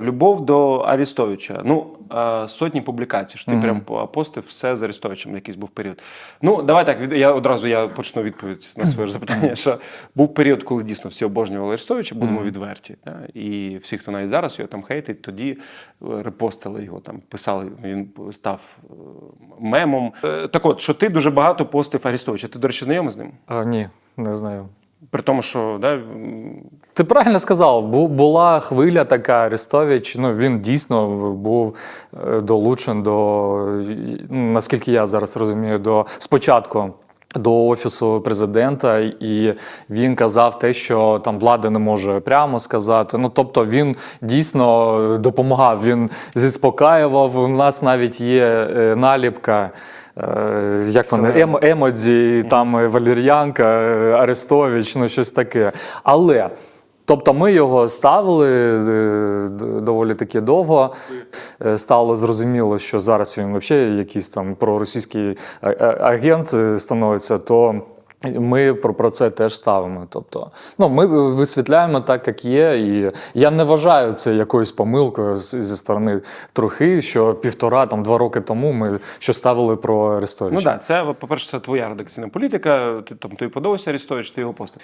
Любов до Арістовича. Ну, е, сотні публікацій, що ти Мгм. прям постив все з Арістовичем, якийсь був період. Ну, давай так, я одразу я почну відповідь на своє запитання. Що був період, коли дійсно всі обожнювали Арістовича, будемо відверті. Да? І всі, хто навіть зараз його там хейтить, тоді е, репостили його, там писали, він став е, мемом. Так от, що ти дуже багато постив Арістовича. Ти, до речі, знайомий з ним? А, ні, не знаю. При тому, що да, Ти правильно сказав, бу- була хвиля така Арестович. Ну він дійсно був е, долучен до, наскільки я зараз розумію, до спочатку. До офісу президента, і він казав те, що там влада не може прямо сказати. Ну тобто він дійсно допомагав. Він заспокаював. У нас навіть є е, наліпка. е, Як вони ем, емодзі, там Валер'янка, е, Арестович, ну щось таке. Але тобто ми його ставили е, доволі таки довго. Е, Стало зрозуміло, що зараз він взагалі якийсь там проросійський а- агент е, становиться, то. Ми про, це теж ставимо. Тобто, ну ми висвітляємо так, як є, і я не вважаю це якоюсь помилкою зі сторони трохи, що півтора там два роки тому ми що ставили про Арестовича. ну да, це, по-перше, це твоя редакційна політика. Ти там тобі подобався Арістович, ти його постив.